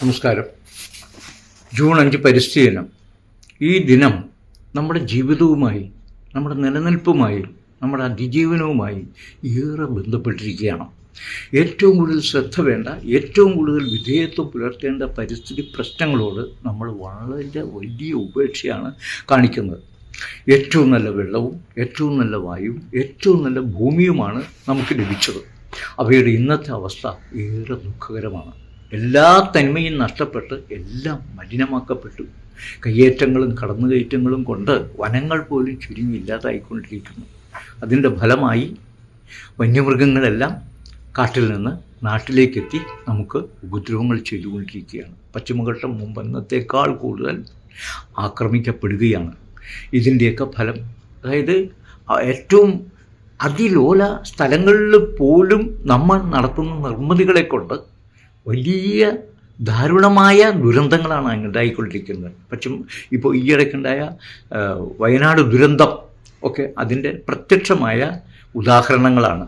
നമസ്കാരം. ജൂൺ അഞ്ച് പരിസ്ഥിതി ദിനം ഈ ദിനം നമ്മുടെ ജീവിതവുമായി നമ്മുടെ നിലനിൽപ്പുമായി നമ്മുടെ അതിജീവനവുമായി ഏറെ ബന്ധപ്പെട്ടിരിക്കുകയാണ്. ഏറ്റവും കൂടുതൽ ശ്രദ്ധ വേണ്ട ഏറ്റവും കൂടുതൽ വിധേയത്വം പുലർത്തേണ്ട പരിസ്ഥിതി പ്രശ്നങ്ങളോട് നമ്മൾ വളരെ വലിയ ഉപേക്ഷയാണ് കാണിക്കുന്നത്. ഏറ്റവും നല്ല വെള്ളവും ഏറ്റവും നല്ല വായുവും ഏറ്റവും നല്ല ഭൂമിയുമാണ് നമുക്ക് ലഭിച്ചത്. അവയുടെ ഇന്നത്തെ അവസ്ഥ ഏറെ ദുഃഖകരമാണ്. എല്ലാ തന്മയും നഷ്ടപ്പെട്ട് എല്ലാം മലിനമാക്കപ്പെട്ടു. കയ്യേറ്റങ്ങളും കടന്നുകയറ്റങ്ങളും കൊണ്ട് വനങ്ങൾ പോലും ചുരുങ്ങില്ലാതായിക്കൊണ്ടിരിക്കുന്നു അതിന്റെ ഫലമായി വന്യമൃഗങ്ങളെല്ലാം കാട്ടിൽ നിന്ന് നാട്ടിലേക്കെത്തി നമുക്ക് ഉപദ്രവങ്ങൾ ചെയ്തുകൊണ്ടിരിക്കുകയാണ്. പശ്ചിമഘട്ടം മുമ്പെന്നത്തേക്കാൾ കൂടുതൽ ആക്രമിക്കപ്പെടുകയാണ്. ഇതിന്റെയൊക്കെ ഫലം അതായത് ഏറ്റവും അതിലോല സ്ഥലങ്ങളിൽ പോലും നമ്മൾ നടത്തുന്ന നിർമ്മിതികളെ കൊണ്ട് വലിയ ദാരുണമായ ദുരന്തങ്ങളാണ് ഉണ്ടായിക്കൊണ്ടിരിക്കുന്നത്. പക്ഷേ ഇപ്പോൾ ഈയിടയ്ക്കുണ്ടായ വയനാട് ദുരന്തം ഒക്കെ അതിന്റെ പ്രത്യക്ഷമായ ഉദാഹരണങ്ങളാണ്.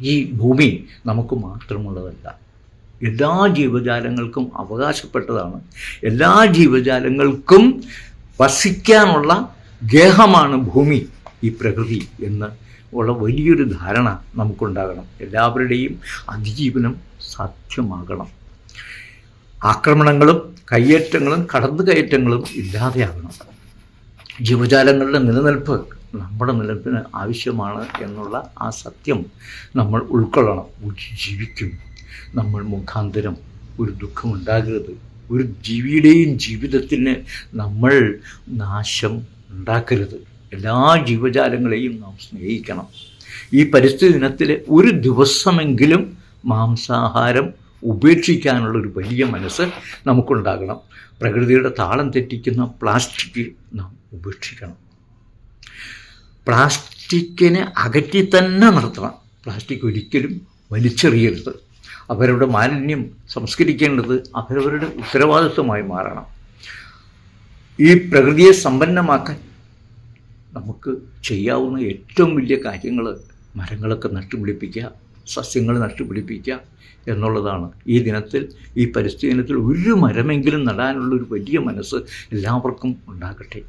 ഈ ഭൂമി നമുക്ക് മാത്രമുള്ളതല്ല എല്ലാ ജീവജാലങ്ങൾക്കും അവകാശപ്പെട്ടതാണ്. എല്ലാ ജീവജാലങ്ങൾക്കും വസിക്കാനുള്ള ഗേഹമാണ് ഭൂമി. ഈ പ്രകൃതി എന്ന് ഉള്ള വലിയൊരു ധാരണ നമുക്കുണ്ടാകണം. എല്ലാവരുടെയും അതിജീവനം സാധ്യമാകണം. ആക്രമണങ്ങളും കയ്യേറ്റങ്ങളും കടന്നു കയറ്റങ്ങളും ഇല്ലാതെയാകണം. ജീവജാലങ്ങളുടെ നിലനിൽപ്പ് നമ്മുടെ നിലനിൽപ്പിന് ആവശ്യമാണ് എന്നുള്ള ആ സത്യം നമ്മൾ ഉൾക്കൊള്ളണം. ജീവിക്കും. നമ്മൾ മുഖാന്തരം ഒരു ദുഃഖമുണ്ടാകരുത്. ഒരു ജീവിയുടെയും ജീവിതത്തിന് നമ്മൾ നാശം ഉണ്ടാക്കരുത്. എല്ലാ ജീവജാലങ്ങളെയും നാം സ്നേഹിക്കണം. ഈ പരിസ്ഥിതി ദിനത്തിൽ ഒരു ദിവസമെങ്കിലും മാംസാഹാരം ഉപേക്ഷിക്കാനുള്ള ഒരു വലിയ മനസ്സ് നമുക്കുണ്ടാകണം. പ്രകൃതിയുടെ താളം തെറ്റിക്കുന്ന പ്ലാസ്റ്റിക് നാം ഉപേക്ഷിക്കണം. പ്ലാസ്റ്റിക്കിനെ അകറ്റി തന്നെ നിർത്തണം. പ്ലാസ്റ്റിക് ഒരിക്കലും വലിച്ചെറിയരുത്. അവരുടെ മാലിന്യം സംസ്കരിക്കേണ്ടത് അവരവരുടെ ഉത്തരവാദിത്വമായി മാറണം. ഈ പ്രകൃതിയെ സമ്പന്നമാക്കാൻ നമുക്ക് ചെയ്യാവുന്ന ഏറ്റവും വലിയ കാര്യങ്ങൾ മരങ്ങളൊക്കെ നട്ടുപിടിപ്പിക്കുക സസ്യങ്ങൾ നട്ടുപിടിപ്പിക്കുക എന്നുള്ളതാണ്. ഈ ദിനത്തിൽ ഈ പരിസ്ഥിതി ദിനത്തിൽ ഒരു മരമെങ്കിലും നടാനുള്ള ഒരു വലിയ മനസ്സ് എല്ലാവർക്കും ഉണ്ടാകട്ടെ.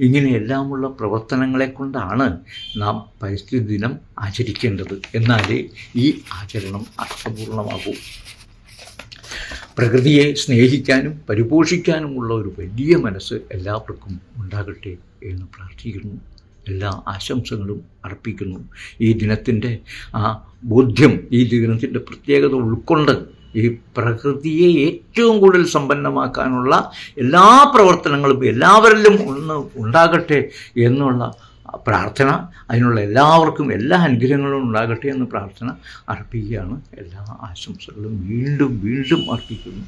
ഇങ്ങനെ എല്ലാമുള്ള പ്രവർത്തനങ്ങളെ കൊണ്ടാണ് നാം പരിസ്ഥിതി ദിനം ആചരിക്കേണ്ടത് എന്നാലേ ഈ ആചരണം അർത്ഥപൂർണമാകൂ. പ്രകൃതിയെ സ്നേഹിക്കാനും പരിപോഷിക്കാനുമുള്ള ഒരു വലിയ മനസ്സ് എല്ലാവർക്കും ഉണ്ടാകട്ടെ. എന്ന് പ്രാർത്ഥിക്കുന്നു. എല്ലാ ആശംസകളും അർപ്പിക്കുന്നു. ഈ ദിനത്തിന്റെ ആ ബോധ്യം ഈ ദിനത്തിന്റെ പ്രത്യേകത ഉൾക്കൊണ്ട് ഈ പ്രകൃതിയെ ഏറ്റവും കൂടുതൽ സമ്പന്നമാക്കാനുള്ള എല്ലാ പ്രവർത്തനങ്ങളും എല്ലാവരിലും ഒന്ന് ഉണ്ടാകട്ടെ എന്നുള്ള പ്രാർത്ഥന അതിനുള്ള എല്ലാവർക്കും എല്ലാ അനുഗ്രഹങ്ങളും ഉണ്ടാകട്ടെ എന്ന് പ്രാർത്ഥന അർപ്പിക്കുകയാണ്. എല്ലാ ആശംസകളും വീണ്ടും വീണ്ടും അർപ്പിക്കുന്നു.